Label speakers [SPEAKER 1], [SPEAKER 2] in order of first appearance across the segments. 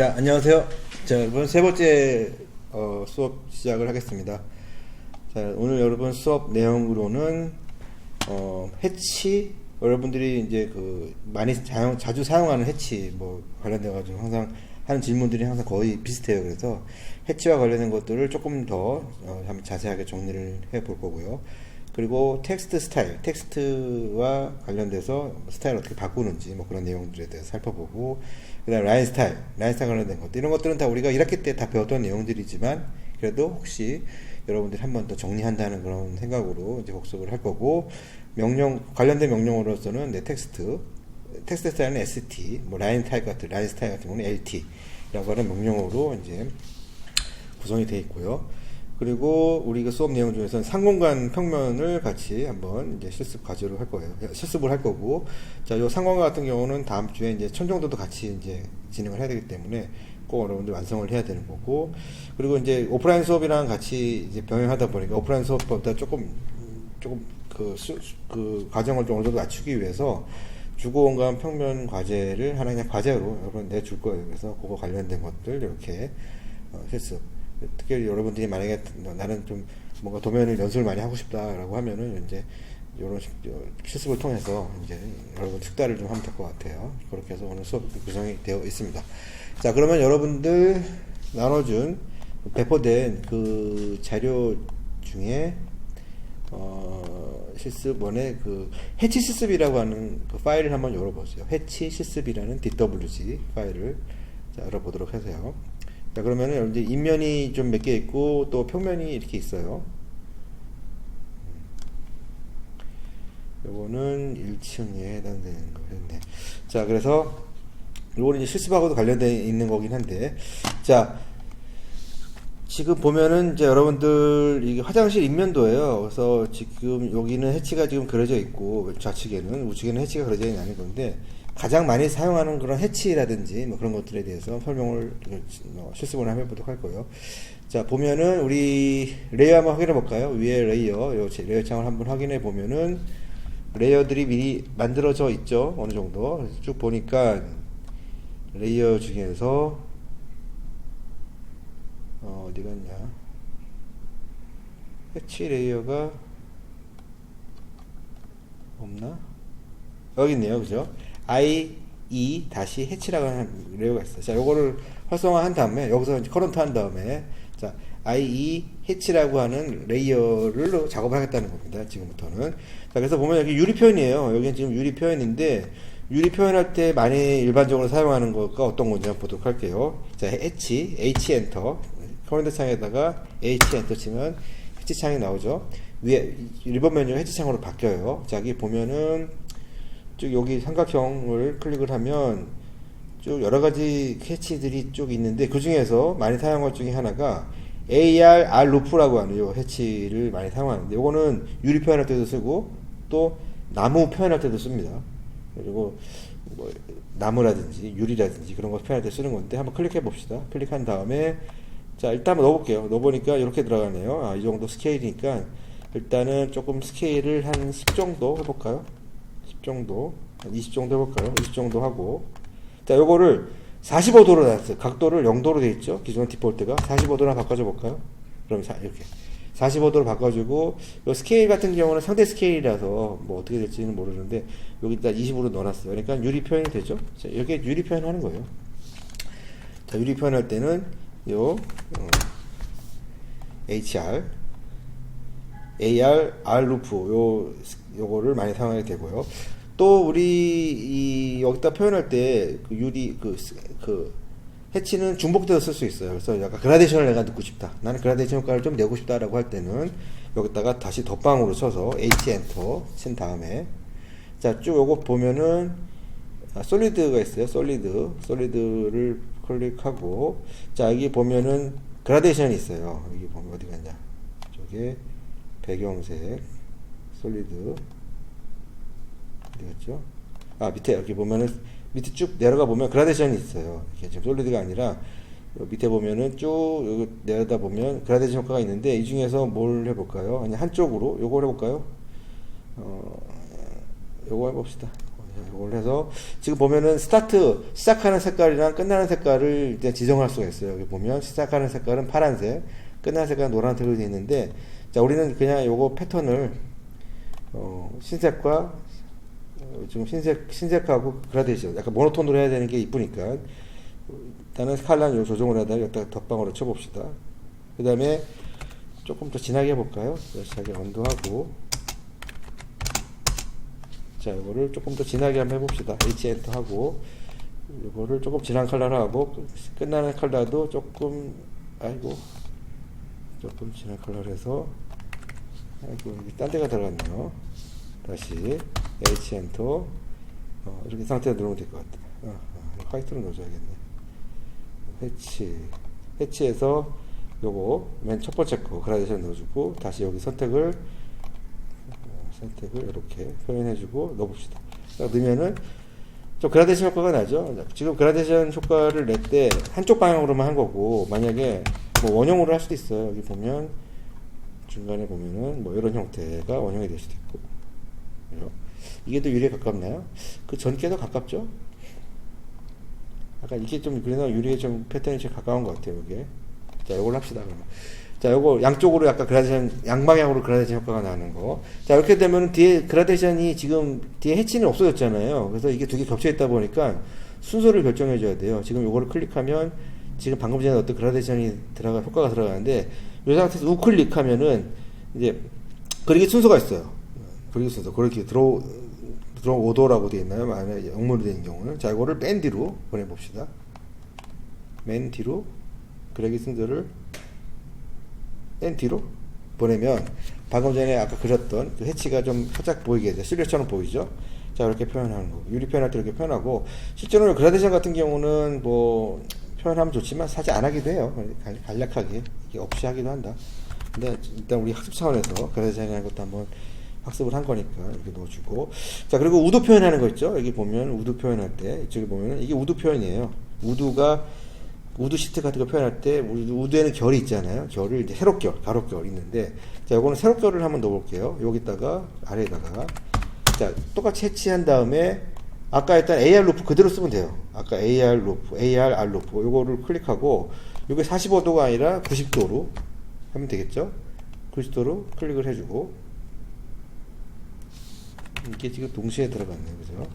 [SPEAKER 1] 자, 안녕하세요. 자, 여러분 세 번째 어, 수업 시작을 하겠습니다. 자, 오늘 여러분 수업 내용으로는 어, 해치 여러분들이 이제 그 많이 사용, 자주 사용하는 해치 뭐 관련돼 가지고 항상 하는 질문들이 항상 거의 비슷해요. 그래서 해치와 관련된 것들을 조금 더 어, 한번 자세하게 정리를 해 볼 거고요. 그리고 텍스트 스타일, 텍스트와 관련돼서 스타일 어떻게 바꾸는지 뭐 그런 내용들에 대해서 살펴보고 그다음 라인 스타일, 라인 스타일 관련된 것들 이런 것들은 다 우리가 1학기 때 다 배웠던 내용들이지만 그래도 혹시 여러분들이 한 번 더 정리한다는 그런 생각으로 이제 복습을 할 거고 명령 관련된 명령어로서는 네, 텍스트 텍스트 스타일은 ST, 뭐 라인 타입 같은 라인 스타일 같은 경우는 LT라고 하는 명령어로 이제 구성이 되어 있고요. 그리고 우리 그 수업 내용 중에서는 상공간 평면을 같이 한번 이제 실습 과제로 할 거예요. 실습을 할 거고, 자, 요 상공간 같은 경우는 다음 주에 이제 천정도도 같이 이제 진행을 해야 되기 때문에 꼭 여러분들 완성을 해야 되는 거고, 그리고 이제 오프라인 수업이랑 같이 이제 병행하다 보니까 오프라인 수업보다 조금, 조금 그, 수, 그 과정을 좀 어느 정도 낮추기 위해서 주거공간 평면 과제를 하나 그냥 과제로 여러분 내줄 거예요. 그래서 그거 관련된 것들 이렇게 어, 실습. 특히 여러분들이 만약에 나는 좀 뭔가 도면을 연습을 많이 하고 싶다라고 하면은 이제 이런 실습을 통해서 이제 여러분 숙달을 좀 하면 될 것 같아요. 그렇게 해서 오늘 수업 구성이 되어 있습니다. 자, 그러면 여러분들 나눠준 배포된 그 자료 중에 어, 실습 원의 그 해치 실습이라고 하는 그 파일을 한번 열어보세요. 해치 실습이라는 DWG 파일을 자, 열어보도록 하세요. 자, 그러면은 이제 인면이 좀 몇 개 있고 또 평면이 이렇게 있어요. 요거는 1층에 해당되는 거였네. 자, 그래서 요거는 이제 실습하고도 관련되어 있는 거긴 한데, 자, 지금 보면은 이제 여러분들 이게 화장실 인면도예요. 그래서 지금 여기는 해치가 지금 그려져 있고 좌측에는 우측에는 해치가 그려져 있는 건데 가장 많이 사용하는 그런 해치라든지 뭐 그런 것들에 대해서 설명을 뭐 실습을 한번 해보도록 할 거예요. 자 보면은 우리 레이어 한번 확인해 볼까요? 위에 레이어 요 레이어 창을 한번 확인해 보면은 레이어들이 미리 만들어져 있죠. 어느 정도 쭉 보니까 레이어 중에서 어, 어디 갔냐 해치 레이어가 없나? 여기 있네요 그죠? I e 다시 해치라고 하는 레이어가 있어요. 자 요거를 활성화한 다음에 여기서 이제 커런트 한 다음에 자 i e 해치라고 하는 레이어를 작업을 하겠다는 겁니다 지금부터는. 자 그래서 보면 여기 유리 표현이에요. 여기는 지금 유리 표현인데 유리 표현할 때 많이 일반적으로 사용하는 것과 어떤 건지 한번 보도록 할게요. 자 H, H 엔터. 커맨드 창에다가 H 엔터 치면 해치 창이 나오죠. 위에 1번 메뉴가 해치 창으로 바뀌어요. 자, 여기 보면은 쭉 여기 삼각형을 클릭을 하면 쭉 여러 가지 해치들이 쭉 있는데 그 중에서 많이 사용할 중에 하나가 AR, R 루프라고 하는 요 해치를 많이 사용하는데 요거는 유리 표현할 때도 쓰고 또 나무 표현할 때도 씁니다. 그리고 뭐 나무라든지 유리라든지 그런 거 표현할 때 쓰는 건데 한번 클릭해 봅시다. 클릭한 다음에 자, 일단 한번 넣어볼게요. 넣어보니까 이렇게 들어가네요. 아, 이 정도 스케일이니까 일단은 조금 스케일을 한 10 정도 해볼까요? 10 정도, 한 20 정도 해볼까요? 20 정도 하고. 자, 요거를 45도로 놨어요. 각도를 0도로 돼 있죠? 기존 디폴트가. 45도로 바꿔줘 볼까요? 그럼 자, 이렇게. 45도로 바꿔주고, 요 스케일 같은 경우는 상대 스케일이라서 뭐 어떻게 될지는 모르는데, 여기다 20으로 넣어놨어요. 그러니까 유리 표현이 되죠? 자, 이렇게 유리 표현 하는 거예요. 자, 유리 표현할 때는 요 어, HR, AR, R 루프 요 요거를 많이 사용하게 되고요. 또 우리 이 여기다 표현할 때 그 유리 그, 그 해치는 중복돼서 쓸 수 있어요. 그래서 약간 그라데이션을 내가 넣고 싶다. 나는 그라데이션 효과를 좀 내고 싶다라고 할 때는 여기다가 다시 덧방으로 쳐서 H 엔터 친 다음에 자 쭉 요거 보면은 아, 솔리드가 있어요. 솔리드 솔리드를 클릭하고 자 여기 보면은 그라데이션이 있어요 여기 보면 어디 갔냐 저게 배경색 솔리드 어디 갔죠 아 밑에 여기 보면은 밑에 쭉 내려가 보면 그라데이션이 있어요 이게 지금 솔리드가 아니라 밑에 보면은 쭉 내려다 보면 그라데이션 효과가 있는데 이 중에서 뭘 해볼까요? 아니 한쪽으로 요걸 해볼까요? 어, 요거 해봅시다. 이걸 해서 지금 보면은 스타트 시작하는 색깔이랑 끝나는 색깔을 이제 지정할 수가 있어요. 여기 보면 시작하는 색깔은 파란색, 끝나는 색깔은 노란색으로 되어 있는데 자 우리는 그냥 요거 패턴을 어, 흰색과 어, 지금 흰색 흰색하고 그라데이션 약간 모노톤으로 해야 되는 게 이쁘니까 일단은 요 조정을 하다가 여기다 덧방울을 쳐봅시다. 그 다음에 조금 더 진하게 해볼까요? 진하게 언도하고 자 이거를 조금 더 진하게 한번 해봅시다. H 엔터 하고 이거를 조금 진한 컬러로 하고 끝나는 컬러도 조금 아이고 조금 진한 컬러로 해서 아이고 딴 데가 들어갔네요. 다시 H 엔터 어, 이렇게 상태로 누르면 될 것 같아. 어, 어, 화이트로 넣어줘야겠네. 해치 해치해서 요거 맨 첫 번째 거 그라데이션 넣어주고 다시 여기 선택을 어, 선택을 이렇게 표현해주고 넣어봅시다. 딱 넣으면은 좀 그라데이션 효과가 나죠. 지금 그라데이션 효과를 낼 때 한쪽 방향으로만 한 거고 만약에 뭐 원형으로 할 수도 있어요. 여기 보면 중간에 보면은 뭐 이런 형태가 원형이 될 수도 있고? 이게 더 유리에 가깝나요? 그 전께도 가깝죠. 아까 이게 좀 그래서 유리에 좀 패턴이 좀 가까운 것 같아요. 이게 자, 이걸 합시다. 그러면. 자, 요거 양쪽으로 약간 그라데이션, 양방향으로 그라데이션 효과가 나는 거. 자, 이렇게 되면 뒤에 그라데이션이 지금 뒤에 해치는 없어졌잖아요. 그래서 이게 두 개 겹쳐 있다 보니까 순서를 결정해 줘야 돼요. 지금 요거를 클릭하면 지금 방금 전에 어떤 그라데이션이 들어가, 효과가 들어가는데 이 상태에서 우클릭하면은 이제 그리기 순서가 있어요. 그리기 순서. 그렇게 들어, 들어오도라고 되어 있나요? 만약에 영문으로 된 경우는. 자, 이거를 맨 뒤로 보내봅시다. 맨 뒤로 그래기 순서를 맨 뒤로 보내면 방금 전에 아까 그렸던 그 해치가 좀 살짝 보이게 돼. 실루엣처럼 보이죠? 자, 이렇게 표현하는 거. 유리 표현할 때 이렇게 표현하고, 실제로 그라데이션 같은 경우는 뭐, 표현하면 좋지만 사실 안 하기도 해요. 간- 간략하게. 없이 하기도 한다. 근데 일단 우리 학습 차원에서 그라데이션이라는 것도 한번 학습을 한 거니까 이렇게 넣어주고. 자, 그리고 우드 표현하는 거 있죠? 여기 보면 우드 표현할 때, 이쪽에 보면 이게 우드 표현이에요. 우드가 우드 시트 같은 거 표현할 때 우드- 우드에는 결이 있잖아요. 결을 이제 세로결, 가로결 있는데 자, 요거는 세로결을 한번 넣어 볼게요. 여기다가 아래에다가 자, 똑같이 해치한 다음에 아까 했던 AR 루프 그대로 쓰면 돼요. 아까 AR 루프, AR R 루프 요거를 클릭하고 요게 45도가 아니라 90도로 하면 되겠죠? 90도로 클릭을 해 주고 이게 지금 동시에 들어갔네요. 그죠?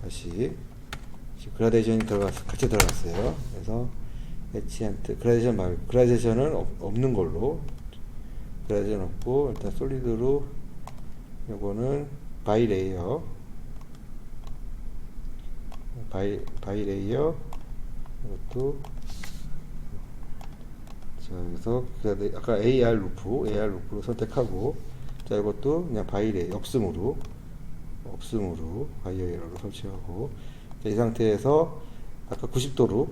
[SPEAKER 1] 다시 그라데이션이 들어갔, 같이 들어갔어요. 그래서 에치한트 그라데이션 말고 그라데이션은 없, 없는 걸로 그라데이션 없고 일단 솔리드로 요거는 바이 레이어 바이 바이 레이어 이것도 자 여기서 그라데 아까 AR 루프 AR 루프로 선택하고 자 이것도 그냥 바이 레이어 없음으로 없음으로 바이 레이어로 설치하고 자, 이 상태에서 아까 90도로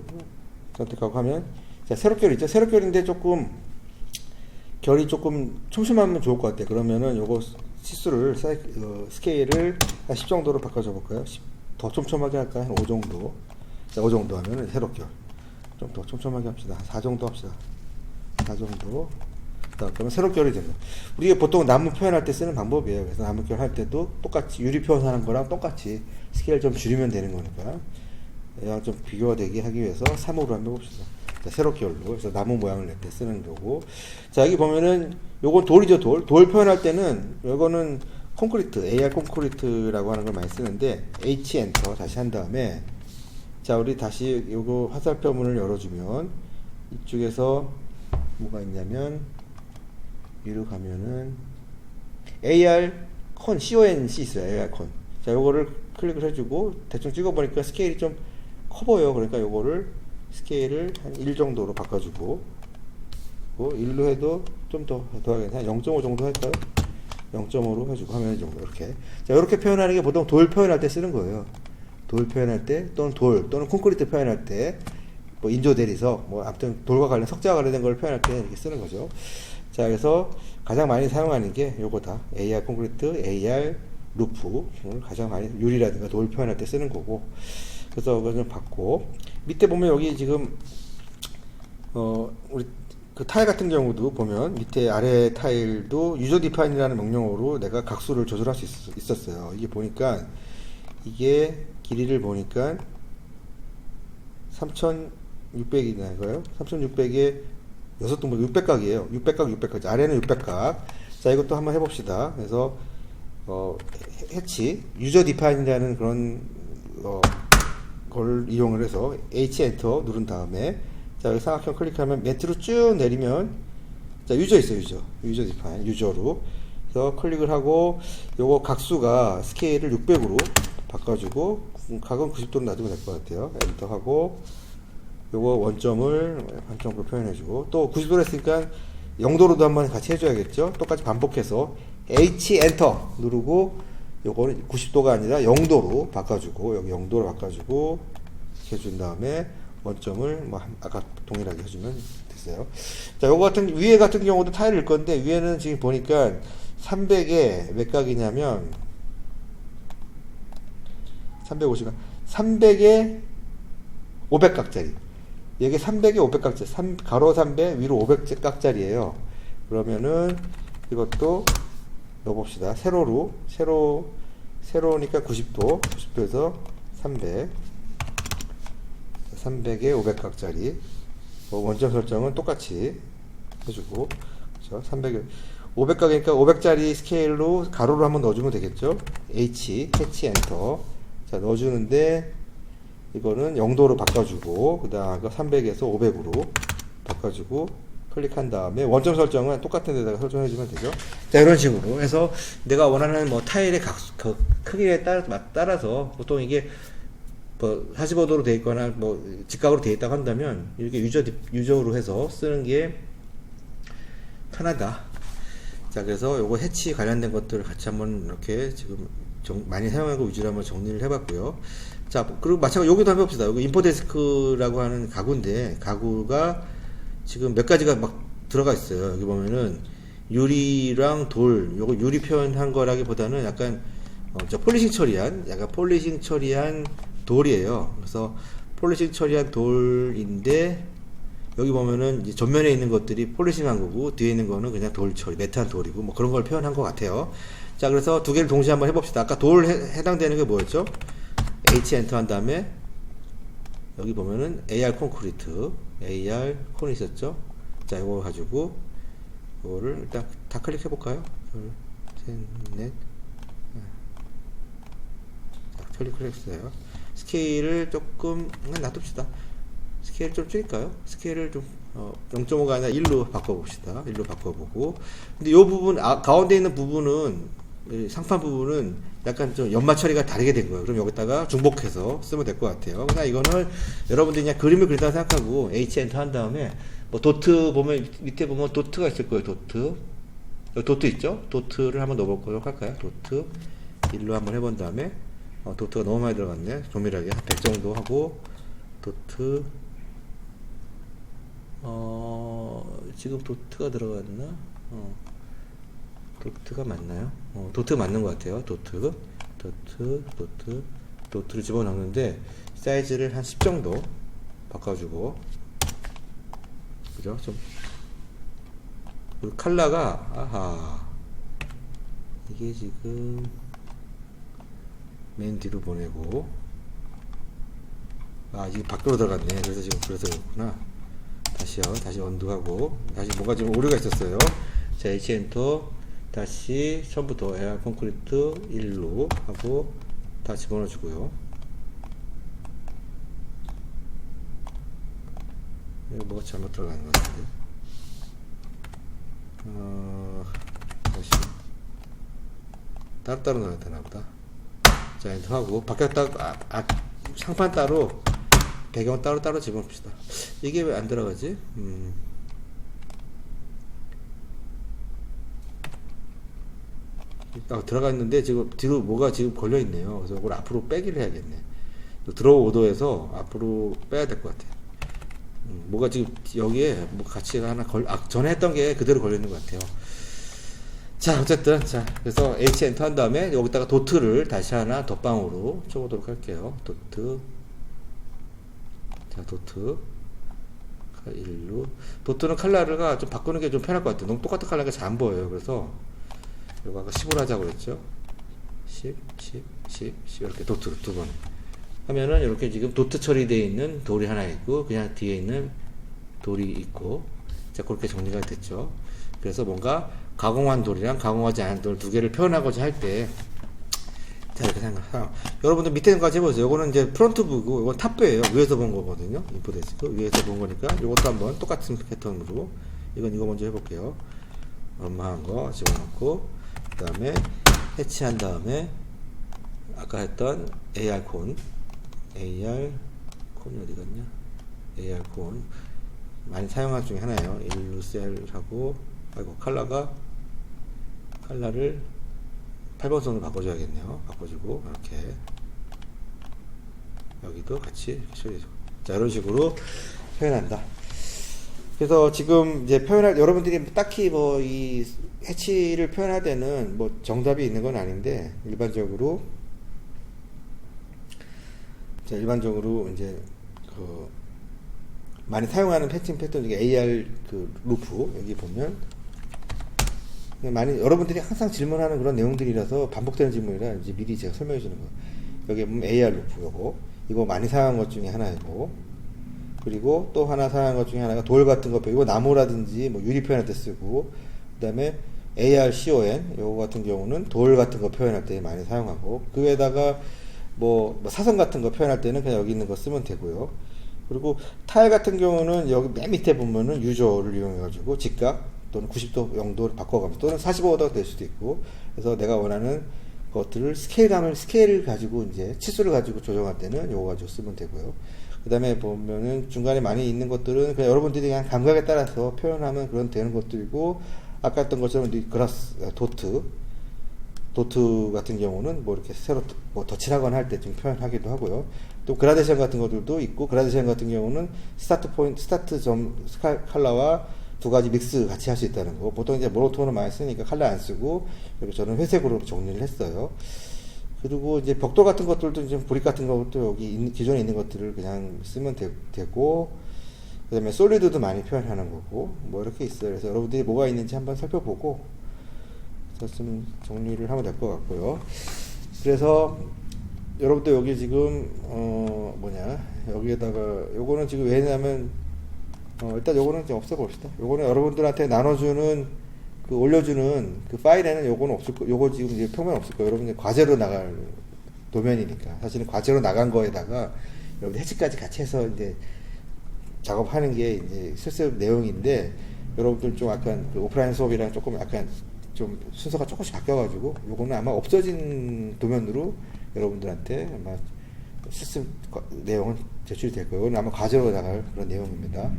[SPEAKER 1] 선택하고 하면 자 세로결 있죠? 세로결인데 조금 결이 조금 촘촘하면 좋을 것 같아요. 그러면은 요거 치수를 사이, 어, 스케일을 한 10 정도로 바꿔줘 볼까요? 10, 더 촘촘하게 할까요? 한 5 정도 자, 5 정도 하면은 세로결 좀 더 촘촘하게 합시다 한 4 정도 합시다 4 정도 자, 그러면 세로결이 됩니다. 우리가 보통 나무 표현할 때 쓰는 방법이에요. 그래서 나무 표현 할 때도 똑같이 유리 표현하는 거랑 똑같이 스케일 좀 줄이면 되는 거니까 얘랑 좀 비교가 되게 하기 위해서 3호로 한번 해봅시다. 자, 세로결로 그래서 나무 모양을 낼 때 쓰는 거고 자 여기 보면은 요건 돌이죠 돌. 돌 표현할 때는 요거는 콘크리트 AR 콘크리트라고 하는 걸 많이 쓰는데 H 엔터 다시 한 다음에 자 우리 다시 요거 화살표 문을 열어주면 이쪽에서 뭐가 있냐면 위로 가면은 AR 컨 CONC 있어요. AR 컨. 자, 요거를 클릭을 해주고 대충 찍어보니까 스케일이 좀 커 보여. 그러니까 요거를 스케일을 한 1 정도로 바꿔주고 뭐 1로 해도 좀 더 더하겠네. 한0.5 정도 할까요? 0.5로 해주고 화면 정도 이렇게. 자, 이렇게 표현하는 게 보통 돌 표현할 때 쓰는 거예요. 돌 표현할 때 또는 돌 또는 콘크리트 표현할 때 뭐 인조 대리석 뭐 아무튼 돌과 관련 석재와 관련된 걸 표현할 때 이렇게 쓰는 거죠. 자, 그래서 가장 많이 사용하는 게 요거다. AR 콘크리트, AR 루프를 가장 많이 유리라든가 돌 표현할 때 쓰는 거고. 그래서 그거 좀 받고 밑에 보면 여기 지금 어 우리 그 타일 같은 경우도 보면 밑에 아래 타일도 유저 디파인이라는 명령어로 내가 각수를 조절할 수 있, 었어요 이게 보니까 이게 길이를 보니까 3600이나요? 3600에 여섯 동물 600각이에요. 600각, 600각. 아래는 600각. 자, 이것도 한번 해봅시다. 그래서, 어, 해- 해치, 유저 디파인이라는 그런, 어, 걸 이용을 해서 H 엔터 누른 다음에, 자, 여기 삼각형 클릭하면 밑으로 쭉 내리면, 자, 유저 있어요, 유저. 유저 디파인, 유저로. 그래서 클릭을 하고, 요거 각수가 스케일을 600으로 바꿔주고, 각은 90도로 놔두면 될 것 같아요. 엔터 하고, 요거 원점을 반점으로 표현해주고 또 90도로 했으니까 0도로도 한번 같이 해줘야겠죠 똑같이 반복해서 H 엔터 누르고 요거는 90도가 아니라 0도로 바꿔주고 여기 0도로 바꿔주고 해준 다음에 원점을 뭐 한- 아까 동일하게 해주면 됐어요 자 요거 같은 위에 같은 경우도 타일일 건데 위에는 지금 보니까 300에 몇 각이냐면 350각 300에 500각짜리. 이게 300에 500각짜리. 3, 가로 300 위로 500각짜리예요. 그러면은 이것도 넣어봅시다. 세로로. 세로 세로니까 90도. 90도에서 300 300에 500각짜리. 뭐 원점 설정은 똑같이 해주고. 그렇죠? 300에 500각이니까 500짜리 스케일로 가로로 한번 넣어주면 되겠죠? H 캐치 엔터 자 넣어주는데 이거는 0도로 바꿔주고 그 다음 300에서 500으로 바꿔주고 클릭한 다음에 원점 설정은 똑같은 데다가 설정해주면 되죠 자 이런 식으로 해서 내가 원하는 뭐 타일의 각수, 그 크기에 따라, 따라서 보통 이게 뭐 45도로 되어 있거나 뭐 직각으로 되어 있다고 한다면 이렇게 유저 유저로 해서 쓰는 게 편하다. 자 그래서 요거 해치 관련된 것들을 같이 한번 이렇게 지금 정- 많이 사용하고 위주로 한번 정리를 해봤고요. 자 그리고 마찬가지 여기도 한번 해봅시다. 여기 인포데스크라고 하는 가구인데 가구가 지금 몇 가지가 막 들어가 있어요. 여기 보면은 유리랑 돌, 요거 유리 표현한 거라기보다는 약간 어, 저 폴리싱 처리한, 약간 폴리싱 처리한 돌이에요. 그래서 폴리싱 처리한 돌인데 여기 보면은 이제 전면에 있는 것들이 폴리싱한 거고 뒤에 있는 거는 그냥 돌 처리, 매트한 돌이고 뭐 그런 걸 표현한 것 같아요. 자, 그래서 두 개를 동시에 한번 해봅시다. 아까 돌 해, 해당되는 게 뭐였죠? H 엔터 한 다음에 여기 보면은 AR 콘크리트, AR 콘이 있었죠? 자, 이거 가지고 이거를 일단 다 클릭해 볼까요? 둘, 셋, 넷. 자, 클릭했어요. 스케일을 조금 놔둡시다. 스케일 좀 줄일까요? 스케일을 좀 어, 0.5가 아니라 1로 바꿔봅시다. 1로 바꿔보고. 근데 이 부분, 아, 가운데 있는 부분은, 이 상판 부분은 약간 좀 연마 처리가 다르게 된 거예요. 그럼 여기다가 중복해서 쓰면 될 것 같아요. 그냥 이거는 여러분들이 그냥 그림을 그린다고 생각하고 H 엔터 한 다음에 뭐 도트 보면, 밑에 보면 도트가 있을 거예요. 도트. 도트 있죠? 도트를 한번 넣어보도록 할까요? 도트. 1로 한번 해본 다음에, 어, 도트가 너무 많이 들어갔네. 조밀하게. 한 100 정도 하고, 도트. 어, 지금 도트가 들어갔나? 어, 도트가 맞나요? 어, 도트 맞는 것 같아요. 도트, 도트, 도트, 도트를 집어넣는데 사이즈를 한 10 정도 바꿔주고, 그죠? 좀 그리고 칼라가 아하 이게 지금 맨 뒤로 보내고 아 이게 밖으로 들어갔네. 그래서 지금 그래서 그렇구나. 다시요. 다시 언두하고 다시 뭔가 좀 오류가 있었어요. 자, H 엔터 다시 처음부터 에어 콘크리트 1로 하고 다 집어넣어 주고요. 이거 뭐가 잘못 들어가는 것 같은데. 어, 다시 따로따로 넣어야 되나 보다. 자, 엔터 하고 바뀌었다 아, 아, 상판 따로 배경 따로 따로 집어넣읍시다. 이게 왜 안 들어가지? 음. 아, 들어가 있는데 지금 뒤로 뭐가 지금 걸려 있네요. 그래서 이걸 앞으로 빼기를 해야겠네. 오더에서 앞으로 빼야 될 것 같아요. 음, 뭐가 지금 여기에 뭐 가치가 하나 걸, 아, 전에 했던 게 그대로 걸려 있는 것 같아요. 자, 어쨌든, 자, 그래서 H 엔터 한 다음에 여기다가 도트를 다시 하나 덧방으로 쳐보도록 할게요. 도트. 자, 도트. 1로. 도트는 칼라가 좀 바꾸는 게 좀 편할 것 같아요. 너무 똑같은 칼라가 잘 안 보여요. 그래서, 이거 아까 10으로 하자고 그랬죠? 10, 10, 10, 10 이렇게 도트로 두 번. 하면은 이렇게 지금 도트 처리되어 있는 돌이 하나 있고 그냥 뒤에 있는 돌이 있고 자 그렇게 정리가 됐죠. 그래서 뭔가 가공한 돌이랑 가공하지 않은 돌 두 개를 표현하고자 할 때 자 이렇게 생각. 여러분들 밑에 거까지 해보세요. 이거는 이제 프론트 부고 이건 탑배예요. 위에서 본 거거든요. 인포 데스크 위에서 본 거니까 이것도 한번 똑같은 패턴으로 이건 이거 먼저 해볼게요. 얼마한 거 집어넣고 그 다음에 해치한 다음에 아까 했던 AR 콘 AR 콘이 어디 갔냐? AR 콘 많이 사용한 중에 하나예요. 일루셀하고 아이고 컬러가 컬러를 8번 선으로 바꿔줘야겠네요. 바꿔주고 이렇게 여기도 같이 이렇게 처리해줘. 자 이런 식으로 표현한다. 그래서 지금 이제 표현할 여러분들이 딱히 뭐 이 해치를 표현할 때는 뭐 정답이 있는 건 아닌데 일반적으로 자 일반적으로 이제 그 많이 사용하는 패칭 패턴 중에 AR 그 루프 여기 보면 많이 여러분들이 항상 질문하는 그런 내용들이라서 반복되는 질문이라 이제 미리 제가 설명해 주는 거. 여기 보면 AR 루프 요거 이거 많이 사용한 것 중에 하나이고 그리고 또 하나 사용한 것 중에 하나가 돌 같은 거 이거 나무라든지 뭐 유리 표현할 때 쓰고 그다음에 AR CON 요거 같은 경우는 돌 같은 거 표현할 때 많이 사용하고 그 외에다가 뭐, 뭐 사선 같은 거 표현할 때는 그냥 여기 있는 거 쓰면 되고요. 그리고 타일 같은 경우는 여기 맨 밑에 보면은 유저를 이용해 가지고 직각 또는 90도 영도를 바꿔가면서 또는 45도가 될 수도 있고 그래서 내가 원하는 것들을 스케일감을 스케일을 가지고 이제 치수를 가지고 조정할 때는 요거 가지고 쓰면 되고요. 그 다음에 보면은 중간에 많이 있는 것들은 그냥 여러분들이 그냥 감각에 따라서 표현하면 그런 되는 것들이고 아까 했던 것처럼 이 그라스 도트 도트 같은 경우는 뭐 이렇게 새로 뭐 덧칠하거나 할 때 좀 표현하기도 하고요. 또 그라데이션 같은 것들도 있고 그라데이션 같은 경우는 스타트 포인트 스타트 점 컬러와 두 가지 믹스 같이 할 수 있다는 거. 보통 이제 모노톤을 많이 쓰니까 컬러 안 쓰고 그리고 저는 회색으로 정리를 했어요. 그리고 이제 벽돌 같은 것들도 이제 브릭 같은 것도 여기 있는, 기존에 있는 것들을 그냥 쓰면 되, 고 그 다음에 솔리드도 많이 표현하는 거고 뭐 이렇게 있어요. 그래서 여러분들이 뭐가 있는지 한번 살펴보고 좀 정리를 하면 될 것 같고요. 그래서 여러분들 여기 지금 어 뭐냐 여기에다가 요거는 지금 왜냐면 어 일단 요거는 좀 없애봅시다. 요거는 여러분들한테 나눠주는 그 올려주는 그 파일에는 요거는 없을 거, 요거 지금 이제 표면 없을 거예요. 여러분들 과제로 나갈 도면이니까 사실은 과제로 나간 거에다가 여러분 해치까지 같이 해서 이제 작업하는 게 이제 실습 내용인데 여러분들 좀 약간 그 오프라인 수업이랑 조금 약간 좀 순서가 조금씩 바뀌어가지고 요거는 아마 없어진 도면으로 여러분들한테 아마 실습 내용은 제출이 될 거예요. 이건 아마 과제로 나갈 그런 내용입니다.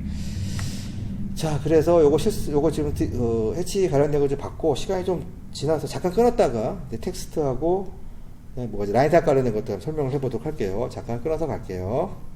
[SPEAKER 1] 자, 그래서 요거 실수, 요거 지금 어, 해치 관련된 거좀 받고 시간이 좀 지나서 잠깐 끊었다가 텍스트하고 뭐가 라인 탑 관련된 것들 설명을 해보도록 할게요. 잠깐 끊어서 갈게요.